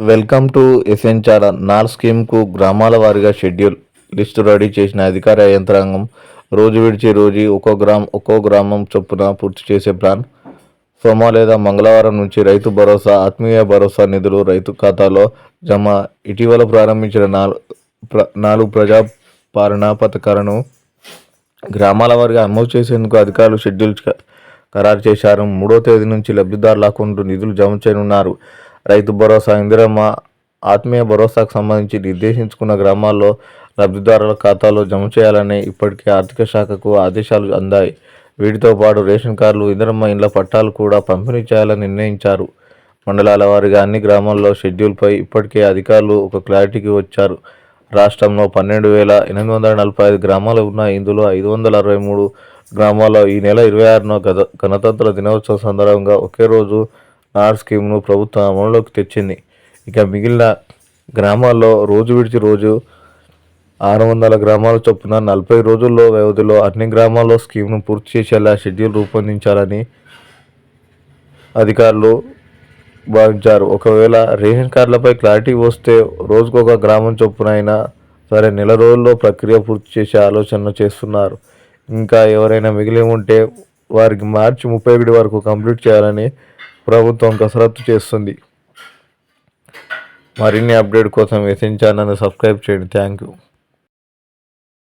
Welcome to ఎస్ఎన్చార్ నాల్ స్కీమ్కు గ్రామాల వారీగా schedule list ready చేసిన అధికార యంత్రాంగం రోజు విడిచి రోజు ఒక్కో గ్రామం ఒక్కో గ్రామం చొప్పున పూర్తి చేసే ప్లాన్. సోమ లేదా మంగళవారం నుంచి రైతు భరోసా ఆత్మీయ భరోసా నిధులు రైతు ఖాతాలో జమ. ఇటీవల ప్రారంభించిన నాలుగు ప్ర నాలుగు ప్రజా పాలనా పథకాలను గ్రామాల వారిగా అమలు చేసేందుకు అధికారులు షెడ్యూల్ ఖరారు చేశారు. మూడో తేదీ నుంచి లబ్ధిదారుల అకౌంట్ నిధులు జమ చేయనున్నారు. రైతు భరోసా ఇందిరమ్మ ఆత్మీయ భరోసాకు సంబంధించి నిర్దేశించుకున్న గ్రామాల్లో లబ్ధిదారుల ఖాతాలో జమ చేయాలని ఇప్పటికే ఆర్థిక శాఖకు ఆదేశాలు అందాయి. వీటితో పాటు రేషన్ కార్డులు ఇందిరమ్మ ఇండ్ల పట్టాలు కూడా పంపిణీ చేయాలని నిర్ణయించారు. మండలాల వారీగా అన్ని గ్రామాల్లో షెడ్యూల్పై ఇప్పటికే అధికారులు ఒక క్లారిటీకి వచ్చారు. రాష్ట్రంలో పన్నెండు వేల ఎనిమిది వందల నలభై ఐదు గ్రామాలు ఉన్నాయి. ఇందులో ఐదు వందల అరవై మూడు గ్రామాల్లో ఈ నెల ఇరవై ఆరున గత గణతంత్ర దినోత్సవం సందర్భంగా ఒకే రోజు ఆర్ స్కీమ్ను ప్రభుత్వం అమలులోకి తెచ్చింది. ఇక మిగిలిన గ్రామాల్లో రోజు విడిచి రోజు ఆరు వందల గ్రామాల చొప్పున నలభై రోజుల్లో వ్యవధిలో అన్ని గ్రామాల్లో స్కీమ్ను పూర్తి చేసేలా షెడ్యూల్ రూపొందించాలని అధికారులు భావించారు. ఒకవేళ రేషన్ కార్డులపై క్లారిటీ వస్తే రోజుకొక గ్రామం చొప్పున అయినా సరే నెల రోజుల్లో ప్రక్రియ పూర్తి చేసే ఆలోచన చేస్తున్నారు. ఇంకా ఎవరైనా మిగిలి ఉంటే వారికి మార్చి ముప్పై ఒకటి వరకు కంప్లీట్ చేయాలని ప్రభుత్వం కసరత్తు చేస్తుంది. మరిన్ని అప్డేట్ కోసం ఎస్ఎన్ సబ్స్క్రైబ్ చేయండి. Thank you.